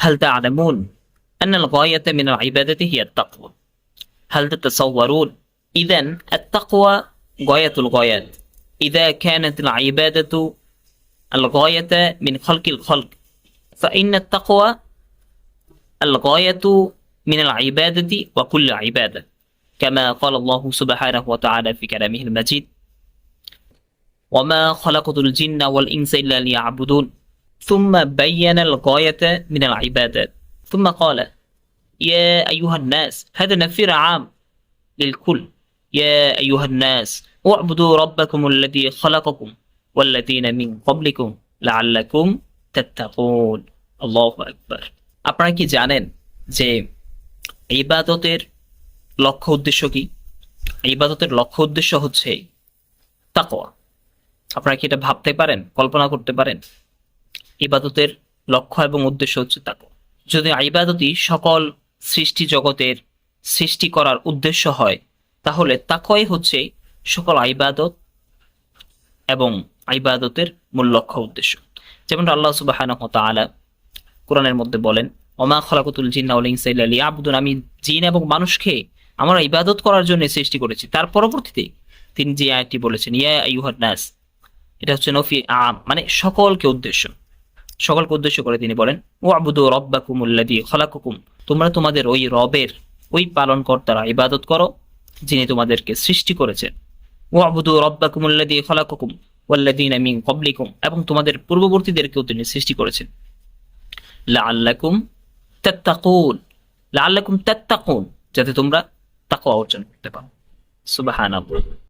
هل تعلمون أن الغاية من العبادة هي التقوى؟ هل تتصورون؟ إذا التقوى غاية الغايات. إذا كانت العبادة الغاية من خلق الخلق فإن التقوى الغاية من العبادة وكل عبادة كما قال الله سبحانه وتعالى في كلامه المجيد وما خلقت الجن والإنس إلا ليعبدون. ثم بين الغاية من العبادات ثم قال يا أيها الناس هذا نفير عام للكل يا أيها الناس اعبدوا ربكم الذي خلقكم والذين من قبلكم لعلكم تتقون الله أكبر আপনারা কি জানেন যে ইবাদতের লক্ষ্য উদ্দেশ্য কি ইবাদতের লক্ষ্য উদ্দেশ্য হচ্ছে তাকওয়া আপনারা কি এটা ভাবতে পারেন কল্পনা করতে পারেন ইবাদতের লক্ষ্য এবং উদ্দেশ্য হচ্ছে তাকওয়া। যদি ইবাদতই সকল সৃষ্টি জগতের সৃষ্টি করার উদ্দেশ্য হয়, তাহলে তাকওয়াই হচ্ছে সকল আইবাদত এবং আইবাদতের মূল লক্ষ্য উদ্দেশ্য। যেমন আল্লাহ তাআলা কোরআনের মধ্যে বলেন অমা খলাকুতুল জিন্না ওয়াল ইনসা ইল্লা আমি জিন এবং মানুষকে আমরা ইবাদত করার জন্য সৃষ্টি করেছি। তার পরবর্তীতে তিনি যে আয়াতটি বলেছেন, ইয়া আইয়ুহান নাস, এটা হচ্ছে নফি আম মানে সকলকে উদ্দেশ্য। সকলকে উদ্দেশ্য করে তিনি বলেন ও আবুদু রব্বাকুমুল্লাদি খলাকুকুম। তোমরা তোমাদের ওই রবের, ওই পালনকর্তারা ইবাদত করো, যিনি তোমাদেরকে সৃষ্টি করেছেন। ও আবুদু রব্বাকুমুল্লাদি খলাকুকুম ওয়াল্লাদিনা মিন কবলিকুম এবং তোমাদের পূর্ববর্তীদেরকেও তিনি সৃষ্টি করেছেন। লাআল্লাকুম তাত্তাকুন লাআল্লাকুম তাত্তাকুন, যাতে তোমরা তাকওয়া অর্জন করতে পারো। সুবহানাল্লাহ।